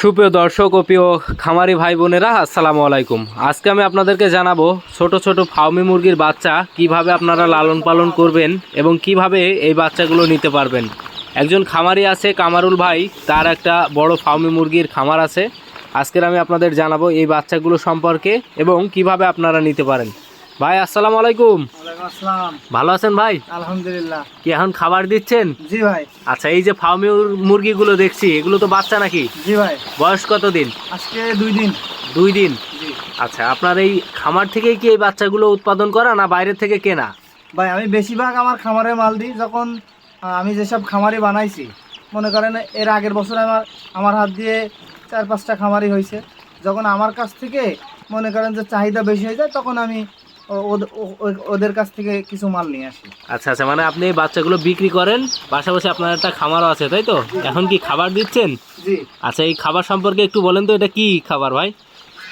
সুপ্রিয় দর্শক ও প্রিয় খামারি ভাই বোনেরা, আসসালামু আলাইকুম। আজকে আমি আপনাদেরকে জানাব ছোট ছোট ফার্মি মুরগির বাচ্চা কীভাবে আপনারা লালন পালন করবেন এবং কীভাবে এই বাচ্চাগুলো নিতে পারবেন। একজন খামারি আছে কামারুল ভাই, তার একটা বড় ফার্মি মুরগির খামার আছে। আজকের আমি আপনাদের জানাব এই বাচ্চাগুলো সম্পর্কে এবং কীভাবে আপনারা নিতে পারেন। ভাই, আসসালামু আলাইকুম। আসসালাম। ভালো আছেন ভাই? আলহামদুলিল্লাহ। কি এখন খাবার দিচ্ছেন? জি ভাই। আচ্ছা এই যে ফার্মি মুরগিগুলো দেখছি এগুলো তো বাচ্চা নাকি? জি ভাই। বয়স কত দিন? আজকে দুই দিন। দুই দিন? আচ্ছা আপনার এই খামার থেকেই কি এই বাচ্চাগুলো উৎপাদন করা না বাইরে থেকে কেনা? ভাই আমি বেশিরভাগ আমার খামারে মাল দিই যখন আমি যেসব খামারি বানাইছি মনে করেন এর আগের বছর আমার আমার হাত দিয়ে চার পাঁচটা খামারি হয়েছে যখন আমার কাছ থেকে মনে করেন যে চাহিদা বেশি হয়ে যায় তখন আমি ওদের কাছ থেকে কিছু মাল নিয়ে আসি। আচ্ছা আচ্ছা মানে আপনি বাচ্চাগুলো বিক্রি করেন পাশাপাশি আপনার একটা খামারও আছে তাই তো? এখন কি খাবার দিচ্ছেন? জি। আচ্ছা এই খাবার সম্পর্কে একটু বলেন তো এটা কি খাবার ভাই?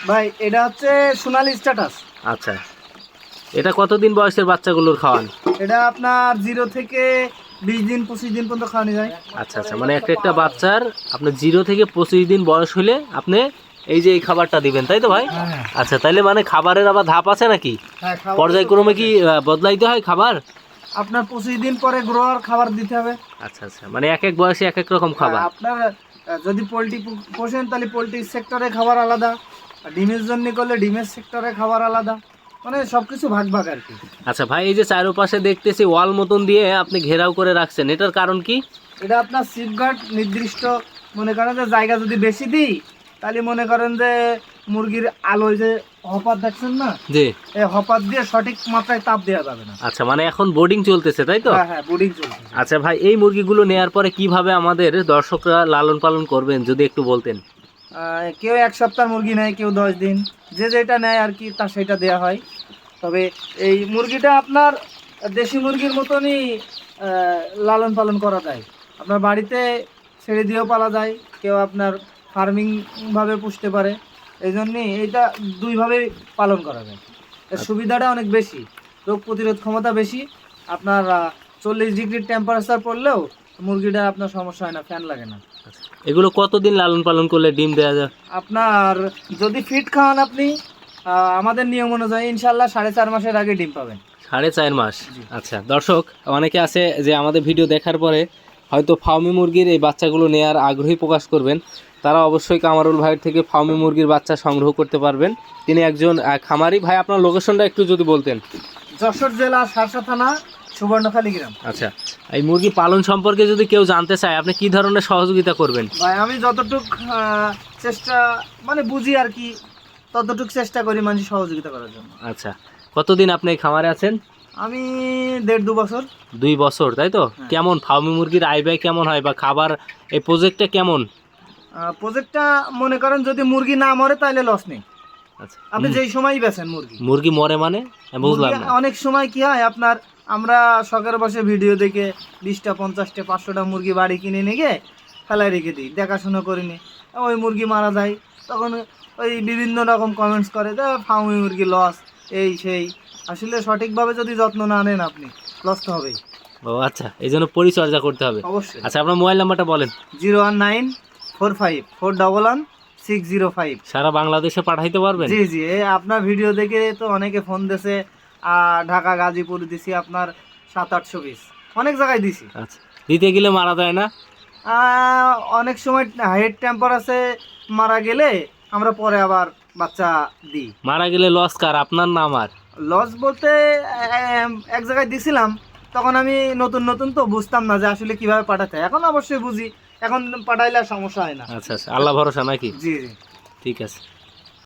ভাই এটা হচ্ছে সোনালি স্ট্যাটাস। আচ্ছা এটা কতদিন বয়সের বাচ্চাগুলোর খাওয়ান? এটা আপনার জিরো থেকে বিশ দিন পঁচিশ দিন পর্যন্ত খাওয়ানো যায়। আচ্ছা আচ্ছা মানে একটা একটা বাচ্চার আপনার জিরো থেকে পঁচিশ দিন বয়স হলে আপনি এই যে এই খাবারটা দিবেন তাই তো ভাই? হ্যাঁ আচ্ছা তাইলে মানে খাবারের আবার ধাপ আছে নাকি? হ্যাঁ পর্যায়ক্রমে কি বদলাইতে হয় খাবার? আপনার পঁচিশ দিন পরে গ্রোয়ার খাবার দিতে হবে। আচ্ছা আচ্ছা মানে এক এক বয়সে এক এক রকম খাবার। আপনার যদি পোলট্রি পোষেন তাহলে পোলট্রি সেক্টরে খাবার আলাদা। ডিমের জন্য করলে ডিমের সেক্টরে খাবার আলাদা। মানে সবকিছু ভাগ ভাগ আর কি। আচ্ছা ভাই এই যে চারপাশে দেখতেছি ওয়াল মতন দিয়ে আপনি ঘেরাও করে রাখছেন এটার কারণ কি? এটা আপনার সিফগার্ড নির্দিষ্ট মনে করেন যে জায়গা যদি বেশি দিই তাহলে মনে করেন যে মুরগির আলোয় যে হপাত দেখছেন না? জি। এই হপাত দিয়ে সঠিক মাত্রায় তাপ দেওয়া যাবে না। আচ্ছা মানে এখন বোর্ডিং চলতেছে তাই তো? হ্যাঁ হ্যাঁ বোর্ডিং চলছে আচ্ছা ভাই এই মুরগিগুলো নেয়ার পরে কীভাবে আমাদের দর্শকরা লালন পালন করবেন যদি একটু বলতেন? কেউ এক সপ্তাহ মুরগি নেয় কেউ দশ দিন। যে যেটা নেয় আর কি তা সেটা দেওয়া হয়। তবে এই মুরগিটা আপনার দেশি মুরগির মতনই লালন পালন করা যায়। আপনার বাড়িতে ছেড়ে দিয়েও পালা যায় কেউ আপনার ফার্মিং ভাবে পুষতে পারে। এই জন্যই এইটা দুইভাবে পালন করা যায়। এর সুবিধাটা অনেক বেশি। রোগ প্রতিরোধ ক্ষমতা বেশি। আপনার চল্লিশ ডিগ্রি টেম্পারেচার পড়লেও মুরগিটা আপনার সমস্যা হয় না ফ্যান লাগে না। এগুলো কতদিন লালন পালন করলে ডিম দেওয়া যায়? আপনার যদি ফিট খাওয়ান আপনি আমাদের নিয়ম অনুযায়ী ইনশাল্লাহ সাড়ে চার মাসের আগে ডিম পাবেন। সাড়ে চার মাস? আচ্ছা দর্শক অনেকে আছে যে আমাদের ভিডিও দেখার পরে হয়তো ফার্মি মুরগির এই বাচ্চাগুলো নেয়ার আগ্রহী প্রকাশ করবেন। তারা অবশ্যই কামারুল ভাইয়ের থেকে ফার্মি মুরগির বাচ্চা সংগ্রহ করতে পারবেন। তিনি একজন খামারি। ভাই আপনার লোকেশনটা একটু যদি বলতেন। যশোর জেলা সারসা থানা সুবর্ণখালী গ্রাম। আচ্ছা এই মুরগি পালন সম্পর্কে যদি কেউ জানতে চায় আপনি কি ধরনের সহযোগিতা করবেন? ভাই আমি যতটুক চেষ্টা মানে বুঝি আর কি ততটুক চেষ্টা করি মানুষ সহযোগিতা করার জন্য। আচ্ছা কতদিন আপনি এই খামারে আছেন? আমি দেড় দু বছর। দুই বছর তাই তো? হ্যাঁ। কেমন? ফার্মি মুরগির আয় ব্যয় কেমন হয় বা খাবার এই প্রজেক্টটা কেমন? প্রজেক্টটা মনে করেন যদি মুরগি না মরে তাহলে লস নেই। আচ্ছা। আপনি যেই সময়ই বেছেন মুরগি। মুরগি মরে মানে? বুঝলাম অনেক সময় কি হয় আপনার আমরা শখের বসে ভিডিও দেখে বিশটা পঞ্চাশটা পাঁচশোটা মুরগি বাড়ি কিনে নিয়ে গিয়ে ফেলায় রেখে দিই দেখাশোনা করিনি ওই মুরগি মারা যায় তখন ওই বিভিন্ন রকম কমেন্টস করে যে ফার্মি মুরগি লস এই সেই। আসলে সঠিকভাবে যদি যত্ন না নেন আপনি লস তো হবেই। ও আচ্ছা এই জন্য পরিচর্যা করতে হবে। অবশ্যই। আচ্ছা আপনার মোবাইল নাম্বারটা বলেন। Zero one nine four five four double one six zero five সারা বাংলাদেশে পাঠাইতে পারবেন? জি জি এই আপনার ভিডিও দেখে তো অনেকে ফোন আর ঢাকা গাজীপুর দিছি আপনার সাত আটশো পিস অনেক জায়গায় দিছি। আচ্ছা দিতে গেলে মারা যায় না? অনেক সময় হাইট টেম্পারেচারে মারা গেলে আমরা পরে আবার বাচ্চা দিই। মারা গেলে লস কার? আপনার না আমার লস বলতে এক জায়গায় দিছিলাম তখন আমি নতুন নতুন তো বুঝতাম না যে আসলে কীভাবে পাঠাতে এখন অবশ্যই বুঝি। এখন পাঠাইলে সমস্যা হয় না। আচ্ছা আচ্ছা। আল্লাহ ভরসা নাকি? জি জি। ঠিক আছে।